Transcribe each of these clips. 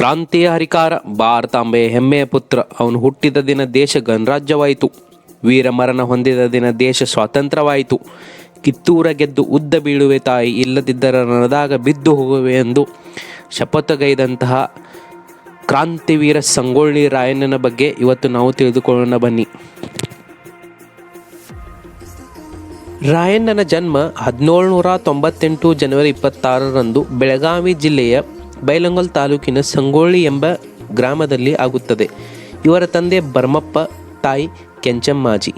ಕ್ರಾಂತಿಯ ಹರಿಕಾರ, ಭಾರತಾಂಬೆಯ ಹೆಮ್ಮೆಯ ಪುತ್ರ, ಅವನು ಹುಟ್ಟಿದ ದಿನ ದೇಶ ಗಣರಾಜ್ಯವಾಯಿತು. ವೀರ ಮರಣ ಹೊಂದಿದ ದಿನ ದೇಶ ಸ್ವಾತಂತ್ರ್ಯವಾಯಿತು. ಕಿತ್ತೂರ ಗೆದ್ದು ಉದ್ದ ಬೀಳುವೆ ತಾಯಿ ಇಲ್ಲದಿದ್ದರ ನನದಾಗ ಬಿದ್ದು ಹೋಗುವೆ ಎಂದು ಶಪಥಗೈದಂತಹ ಕ್ರಾಂತಿವೀರ ಸಂಗೊಳ್ಳಿ ರಾಯಣ್ಣನ ಬಗ್ಗೆ ಇವತ್ತು ನಾವು ತಿಳಿದುಕೊಳ್ಳೋಣ ಬನ್ನಿ. ರಾಯಣ್ಣನ ಜನ್ಮ ಹದಿನೇಳು ನೂರ ತೊಂಬತ್ತೆಂಟು ಜನವರಿ ಇಪ್ಪತ್ತಾರರಂದು ಬೆಳಗಾವಿ ಜಿಲ್ಲೆಯ ಬೈಲಂಗಲ್ ತಾಲೂಕಿನ ಸಂಗೋಳಿ ಎಂಬ ಗ್ರಾಮದಲ್ಲಿ ಆಗುತ್ತದೆ. ಇವರ ತಂದೆ ಬರ್ಮಪ್ಪ, ತಾಯಿ ಕೆಂಚಮ್ಮಾಜಿ.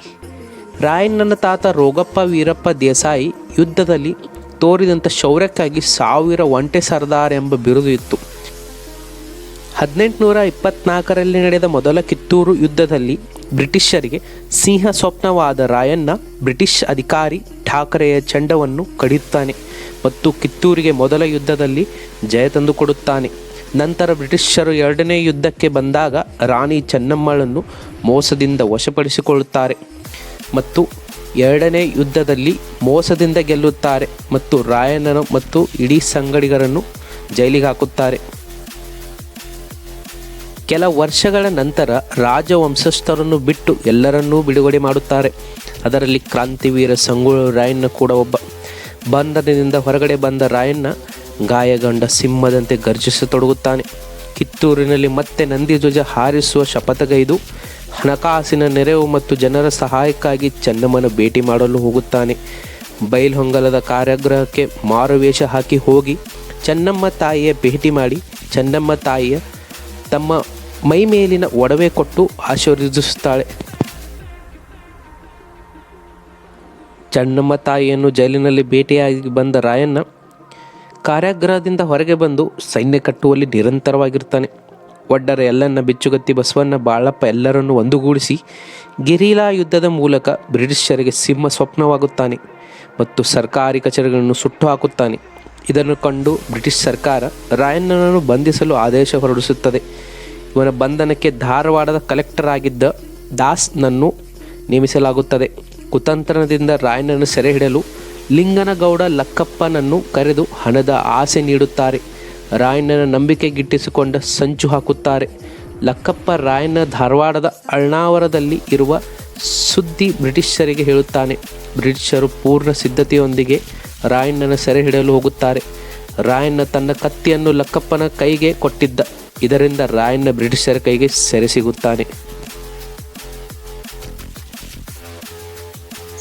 ರಾಯಣ್ಣನ ತಾತ ರೋಗಪ್ಪ ವೀರಪ್ಪ ದೇಸಾಯಿ ಯುದ್ಧದಲ್ಲಿ ತೋರಿದಂಥ ಶೌರ್ಯಕ್ಕಾಗಿ ಸಾವಿರ ಒಂಟೆ ಸರ್ದಾರ್ ಎಂಬ ಬಿರುದು ಇತ್ತು. ಹದಿನೆಂಟುನೂರ ಇಪ್ಪತ್ನಾಲ್ಕರಲ್ಲಿ ನಡೆದ ಮೊದಲ ಕಿತ್ತೂರು ಯುದ್ಧದಲ್ಲಿ ಬ್ರಿಟಿಷರಿಗೆ ಸಿಂಹ ಸ್ವಪ್ನವಾದ ರಾಯಣ್ಣ ಬ್ರಿಟಿಷ್ ಅಧಿಕಾರಿ ಠಾಕರೆಯ ಚಂಡವನ್ನು ಕಡಿಯುತ್ತಾನೆ ಮತ್ತು ಕಿತ್ತೂರಿಗೆ ಮೊದಲ ಯುದ್ಧದಲ್ಲಿ ಜಯ ತಂದುಕೊಡುತ್ತಾನೆ ನಂತರ ಬ್ರಿಟಿಷರು ಎರಡನೇ ಯುದ್ಧಕ್ಕೆ ಬಂದಾಗ ರಾಣಿ ಚೆನ್ನಮ್ಮಳನ್ನು ಮೋಸದಿಂದ ವಶಪಡಿಸಿಕೊಳ್ಳುತ್ತಾರೆ ಮತ್ತು ಎರಡನೇ ಯುದ್ಧದಲ್ಲಿ ಮೋಸದಿಂದ ಗೆಲ್ಲುತ್ತಾರೆ ಮತ್ತು ರಾಯಣ್ಣನ ಮತ್ತು ಇಡೀ ಸಂಗಡಿಗರನ್ನು ಜೈಲಿಗೆ ಹಾಕುತ್ತಾರೆ. ಕೆಲ ವರ್ಷಗಳ ನಂತರ ರಾಜವಂಶಸ್ಥರನ್ನು ಬಿಟ್ಟು ಎಲ್ಲರನ್ನೂ ಬಿಡುಗಡೆ ಮಾಡುತ್ತಾರೆ. ಅದರಲ್ಲಿ ಕ್ರಾಂತಿವೀರ ಸಂಗೊಳ್ಳಿ ರಾಯಣ್ಣ ಕೂಡ ಒಬ್ಬ. ಬಂಧನದಿಂದ ಹೊರಗಡೆ ಬಂದ ರಾಯಣ್ಣ ಗಾಯಗೊಂಡ ಸಿಂಹದಂತೆ ಗರ್ಜಿಸತೊಡಗುತ್ತಾನೆ. ಕಿತ್ತೂರಿನಲ್ಲಿ ಮತ್ತೆ ನಂದಿಧ್ವಜ ಹಾರಿಸುವ ಶಪಥಗೈದು ಹಣಕಾಸಿನ ನೆರವು ಮತ್ತು ಜನರ ಸಹಾಯಕ್ಕಾಗಿ ಚೆನ್ನಮ್ಮನ ಭೇಟಿ ಮಾಡಲು ಹೋಗುತ್ತಾನೆ. ಬೈಲ್ಹೊಂಗಲದ ಕಾರ್ಯಗ್ರಹಕ್ಕೆ ಮಾರುವೇಷ ಹಾಕಿ ಹೋಗಿ ಚೆನ್ನಮ್ಮ ತಾಯಿಯ ಭೇಟಿ ಮಾಡಿ ಚೆನ್ನಮ್ಮ ತಾಯಿಯ ತಮ್ಮ ಮೈ ಮೇಲಿನ ಒಡವೆ ಕೊಟ್ಟು ಆಶೀರ್ವದಿಸುತ್ತಾಳೆ. ಚೆನ್ನಮ್ಮ ತಾಯಿಯನ್ನು ಜೈಲಿನಲ್ಲಿ ಭೇಟಿಯಾಗಿ ಬಂದ ರಾಯಣ್ಣ ಕಾರ್ಯಾಗ್ರಹದಿಂದ ಹೊರಗೆ ಬಂದು ಸೈನ್ಯ ಕಟ್ಟುವಲ್ಲಿ ನಿರಂತರವಾಗಿರ್ತಾನೆ. ಒಡ್ಡರ ಎಲ್ಲನ್ನ ಬಿಚ್ಚುಗತ್ತಿ ಬಸವಣ್ಣ ಬಾಳಪ್ಪ ಎಲ್ಲರನ್ನು ಒಂದುಗೂಡಿಸಿ ಗಿರಿಲಾ ಯುದ್ಧದ ಮೂಲಕ ಬ್ರಿಟಿಷರಿಗೆ ಸಿಂಹ ಸ್ವಪ್ನವಾಗುತ್ತಾನೆ ಮತ್ತು ಸರ್ಕಾರಿ ಕಚೇರಿಗಳನ್ನು ಸುಟ್ಟು ಹಾಕುತ್ತಾನೆ. ಇದನ್ನು ಕಂಡು ಬ್ರಿಟಿಷ್ ಸರ್ಕಾರ ರಾಯಣ್ಣನನ್ನು ಬಂಧಿಸಲು ಆದೇಶ ಹೊರಡಿಸುತ್ತದೆ. ಇವನ ಬಂಧನಕ್ಕೆ ಧಾರವಾಡದ ಕಲೆಕ್ಟರ್ ಆಗಿದ್ದ ದಾಸ್ನನ್ನು ನೇಮಿಸಲಾಗುತ್ತದೆ. ಕುತಂತ್ರದಿಂದ ರಾಯಣ್ಣನ ಸೆರೆ ಹಿಡಲು ಲಿಂಗನಗೌಡ ಲಕ್ಕಪ್ಪನನ್ನು ಕರೆದು ಹಣದ ಆಸೆ ನೀಡುತ್ತಾರೆ. ರಾಯಣ್ಣನ ನಂಬಿಕೆ ಗಿಟ್ಟಿಸಿಕೊಂಡ ಸಂಚು ಹಾಕುತ್ತಾರೆ. ಲಕ್ಕಪ್ಪ ರಾಯಣ್ಣ ಧಾರವಾಡದ ಅಳ್ನಾವರದಲ್ಲಿ ಇರುವ ಸುದ್ದಿ ಬ್ರಿಟಿಷರಿಗೆ ಹೇಳುತ್ತಾನೆ. ಬ್ರಿಟಿಷರು ಪೂರ್ಣ ಸಿದ್ಧತೆಯೊಂದಿಗೆ ರಾಯಣ್ಣನ ಸೆರೆ ಹಿಡಿಯಲು ಹೋಗುತ್ತಾರೆ. ರಾಯಣ್ಣ ತನ್ನ ಕತ್ತಿಯನ್ನು ಲಕ್ಕಪ್ಪನ ಕೈಗೆ ಕೊಟ್ಟಿದ್ದ. ಇದರಿಂದ ರಾಯಣ್ಣ ಬ್ರಿಟಿಷರ ಕೈಗೆ ಸೆರೆ ಸಿಗುತ್ತಾನೆ.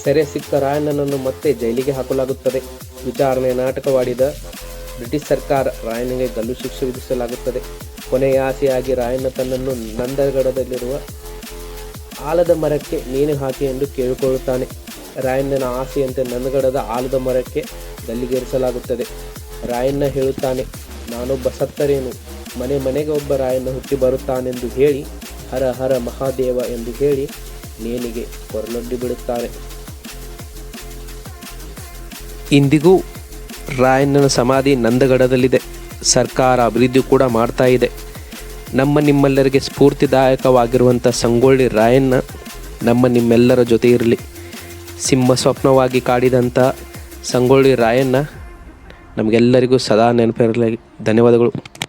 ಸೆರೆ ಸಿಕ್ಕ ರಾಯಣ್ಣನನ್ನು ಮತ್ತೆ ಜೈಲಿಗೆ ಹಾಕಲಾಗುತ್ತದೆ. ವಿಚಾರಣೆ ನಾಟಕವಾಡಿದ ಬ್ರಿಟಿಷ್ ಸರ್ಕಾರ ರಾಯಣ್ಣಗೆ ಗಲ್ಲು ಶಿಕ್ಷೆ ವಿಧಿಸಲಾಗುತ್ತದೆ. ಕೊನೆಯ ಆಸೆಯಾಗಿ ರಾಯಣ್ಣ ತನ್ನನ್ನು ನಂದಗಡದಲ್ಲಿರುವ ಆಲದ ಮರಕ್ಕೆ ನೇಣು ಹಾಕಿ ಎಂದು ಕೇಳಿಕೊಳ್ಳುತ್ತಾನೆ. ರಾಯಣ್ಣನ ಆಸೆಯಂತೆ ನಂದಗಡದ ಆಲದ ಮರಕ್ಕೆ ಗಲ್ಲಿಗೇರಿಸಲಾಗುತ್ತದೆ. ರಾಯಣ್ಣ ಹೇಳುತ್ತಾನೆ, ನಾನೊಬ್ಬ ಸತ್ತರೇನು? ಮನೆ ಮನೆಗೆ ಒಬ್ಬ ರಾಯಣ್ಣ ಹುಟ್ಟಿ ಬರುತ್ತಾನೆಂದು ಹೇಳಿ, ಹರ ಹರ ಮಹಾದೇವ ಎಂದು ಹೇಳಿ ನೇಣಿಗೆ ಹೊರಲೊಡ್ಡಿ ಬಿಡುತ್ತಾರೆ. ಇಂದಿಗೂ ರಾಯಣ್ಣನ ಸಮಾಧಿ ನಂದಗಡದಲ್ಲಿದೆ. ಸರ್ಕಾರ ಅಭಿವೃದ್ಧಿ ಕೂಡ ಮಾಡ್ತಾ ಇದೆ. ನಮ್ಮ ನಿಮ್ಮೆಲ್ಲರಿಗೆ ಸ್ಫೂರ್ತಿದಾಯಕವಾಗಿರುವಂಥ ಸಂಗೊಳ್ಳಿ ರಾಯಣ್ಣ ನಮ್ಮ ನಿಮ್ಮೆಲ್ಲರ ಜೊತೆ ಇರಲಿ. ಸಿಂಹ ಸ್ವಪ್ನವಾಗಿ ಕಾಡಿದಂಥ ಸಂಗೊಳ್ಳಿ ರಾಯಣ್ಣ ನಮಗೆಲ್ಲರಿಗೂ ಸದಾ ನೆನಪಿರಲಿ. ಧನ್ಯವಾದಗಳು.